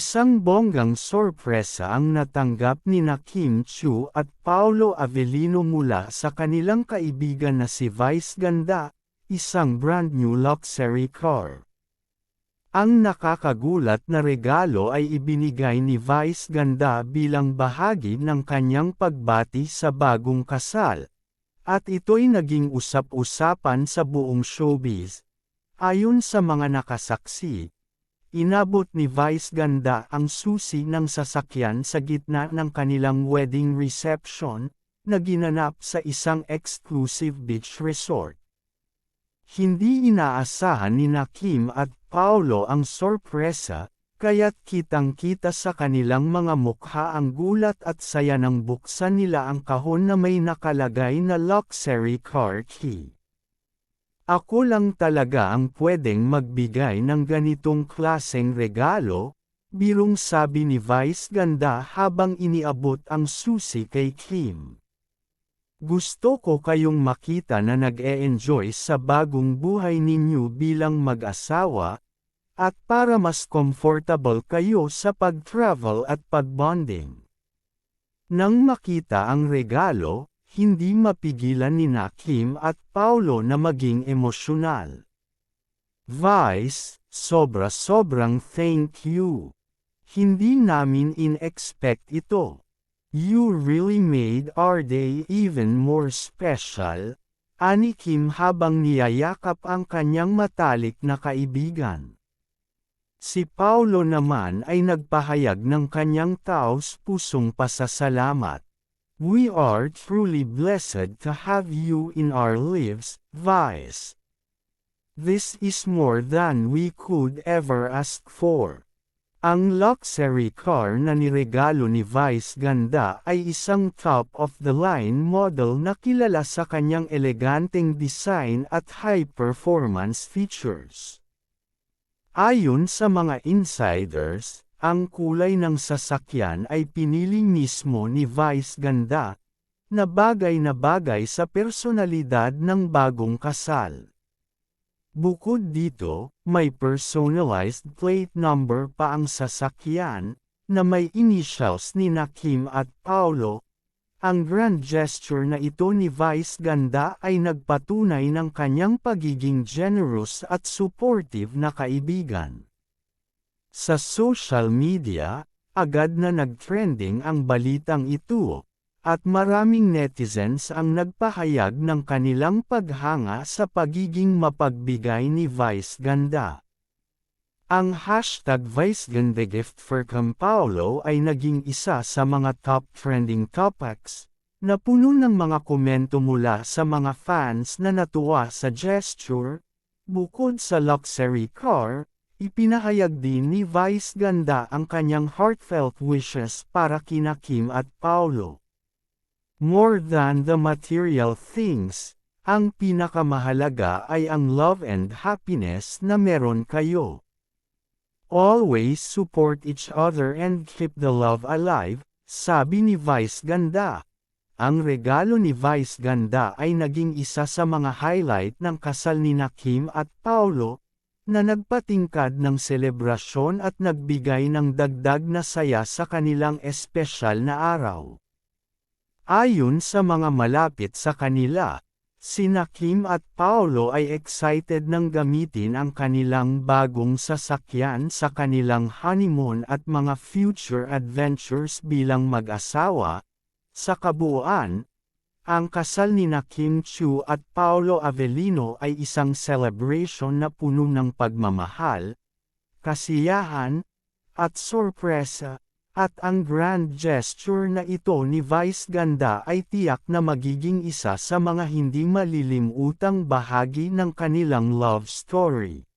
Isang bonggang sorpresa ang natanggap ni na Kim Chu at Paolo Avellino mula sa kanilang kaibigan na si Vice Ganda, isang brand new luxury car. Ang nakakagulat na regalo ay ibinigay ni Vice Ganda bilang bahagi ng kanyang pagbati sa bagong kasal. At ito'y naging usap-usapan sa buong showbiz. Ayon sa mga nakasaksi, inabot ni Vice Ganda ang susi ng sasakyan sa gitna ng kanilang wedding reception, na ginanap sa isang exclusive beach resort. Hindi inaasahan ni Nakim at Paulo ang sorpresa, kaya't kitang-kita sa kanilang mga mukha ang gulat at saya nang buksan nila ang kahon na may nakalagay na luxury car key. Ako lang talaga ang pwedeng magbigay ng ganitong klaseng regalo, birong sabi ni Vice Ganda habang iniabot ang susi kay Kim. Gusto ko kayong makita na nag-e-enjoy sa bagong buhay ninyo bilang mag-asawa, at para mas comfortable kayo sa pag-travel at pag-bonding. Nang makita ang regalo, hindi mapigilan ni Kim at Paulo na maging emosyonal. Vice, sobra-sobrang thank you. Hindi namin in-expect ito. You really made our day even more special, ani Kim habang niyayakap ang kanyang matalik na kaibigan. Si Paulo naman ay nagpahayag ng kanyang taos pusong pasasalamat. We are truly blessed to have you in our lives, Vice. This is more than we could ever ask for. Ang luxury car na niregalo ni Vice Ganda ay isang top-of-the-line model na kilala sa kanyang eleganteng design at high-performance features. Ayon sa mga insiders, ang kulay ng sasakyan ay pinili mismo ni Vice Ganda, na bagay na bagay sa personalidad ng bagong kasal. Bukod dito, may personalized plate number pa ang sasakyan, na may initials ni Nakim at Paulo. Ang grand gesture na ito ni Vice Ganda ay nagpatunay ng kanyang pagiging generous at supportive na kaibigan. Sa social media, agad na nagtrending ang balitang ito, at maraming netizens ang nagpahayag ng kanilang paghanga sa pagiging mapagbigay ni Vice Ganda. Ang hashtag ViceGandaGift for Campaulo ay naging isa sa mga top trending topics, na puno ng mga komento mula sa mga fans na natuwa sa gesture, bukod sa luxury car, Ipinahayag din ni Vice Ganda ang kanyang heartfelt wishes para kina Kim at Paulo. More than the material things, ang pinakamahalaga ay ang love and happiness na meron kayo. Always support each other and keep the love alive, sabi ni Vice Ganda. Ang regalo ni Vice Ganda ay naging isa sa mga highlight ng kasal ni Kim at Paulo, na nagpatingkad ng selebrasyon at nagbigay ng dagdag na saya sa kanilang espesyal na araw. Ayon sa mga malapit sa kanila, sina Kim at Paolo ay excited nang gamitin ang kanilang bagong sasakyan sa kanilang honeymoon at mga future adventures bilang mag-asawa. Sa kabuuan, ang kasal ni na Kim Chu at Paolo Avellino ay isang celebration na puno ng pagmamahal, kasiyahan, at sorpresa, at ang grand gesture na ito ni Vice Ganda ay tiyak na magiging isa sa mga hindi malilimutang bahagi ng kanilang love story.